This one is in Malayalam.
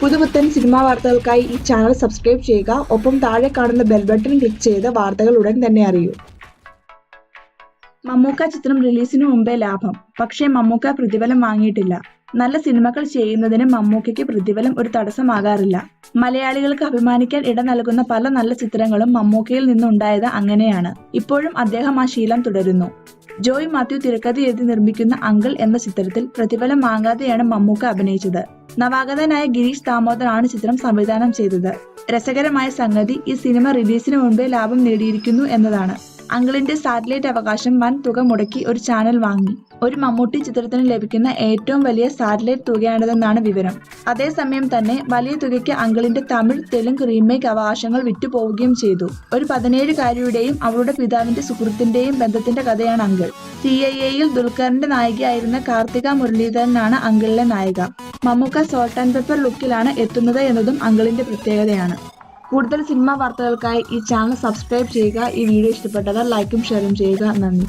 പുതുപുത്തൻ സിനിമാ വാർത്തകൾക്കായി ഈ ചാനൽ സബ്സ്ക്രൈബ് ചെയ്യുക. ഒപ്പം താഴെ കാണുന്ന ബെൽ ബട്ടൺ ക്ലിക്ക് ചെയ്ത് വാർത്തകൾ ഉടൻ തന്നെ അറിയൂ. മമ്മൂക്ക ചിത്രം റിലീസിന് മുമ്പേ ലാഭം. പക്ഷേ മമ്മൂക്ക പ്രതിഫലം വാങ്ങിയിട്ടില്ല. നല്ല സിനിമകൾ ചെയ്യുന്നതിന് മമ്മൂക്കയ്ക്ക് പ്രതിഫലം ഒരു തടസ്സമാകാറില്ല. മലയാളികൾക്ക് അഭിമാനിക്കാൻ ഇട നൽകുന്ന പല നല്ല ചിത്രങ്ങളും മമ്മൂക്കയിൽ നിന്നുണ്ടായത് അങ്ങനെയാണ്. ഇപ്പോഴും അദ്ദേഹം ആ ശീലം തുടരുന്നു. ജോയ് മാത്യു തിരക്കഥ എഴുതി നിർമ്മിക്കുന്ന അങ്കിൾ എന്ന ചിത്രത്തിൽ പ്രതിഫലം വാങ്ങാതെയാണ് മമ്മൂക്ക അഭിനയിച്ചത്. നവാഗതനായ ഗിരീഷ് ദാമോദറാണ് ചിത്രം സംവിധാനം ചെയ്തത്. രസകരമായ സംഗതി ഈ സിനിമ റിലീസിന് മുൻപേ ലാഭം നേടിയിരിക്കുന്നു എന്നതാണ്. അങ്കിളിന്റെ സാറ്റലൈറ്റ് അവകാശം വൻ തുക മുടക്കി ഒരു ചാനൽ വാങ്ങി. ഒരു മമ്മൂട്ടി ചിത്രത്തിന് ലഭിക്കുന്ന ഏറ്റവും വലിയ സാറ്റലൈറ്റ് തുകയാണിതെന്നാണ് വിവരം. അതേസമയം തന്നെ വലിയ തുകയ്ക്ക് അങ്കിളിന്റെ തമിഴ് തെലുങ്ക് റീമേക്ക് അവകാശങ്ങൾ വിറ്റുപോവുകയും ചെയ്തു. ഒരു പതിനേഴുകാരിയുടെയും അവളുടെ പിതാവിന്റെ സുഹൃത്തിന്റെയും ബന്ധത്തിന്റെ കഥയാണ് അങ്കിൾ. സി ഐ എയിൽ ദുൽഖറിന്റെ നായികയായിരുന്ന കാർത്തിക മുരളീധരനാണ് അങ്കിളിലെ നായിക. മമ്മൂക്ക സോൾട്ട് ആൻഡ് പെപ്പർ ലുക്കിലാണ് എത്തുന്നത് എന്നതും അങ്കിളിന്റെ പ്രത്യേകതയാണ്. കൂടുതൽ സിനിമാ വാർത്തകൾക്കായി ഈ ചാനൽ സബ്സ്ക്രൈബ് ചെയ്യുക. ഈ വീഡിയോ ഇഷ്ടപ്പെട്ടവർ ലൈക്കും ഷെയറും ചെയ്യുക. നന്ദി.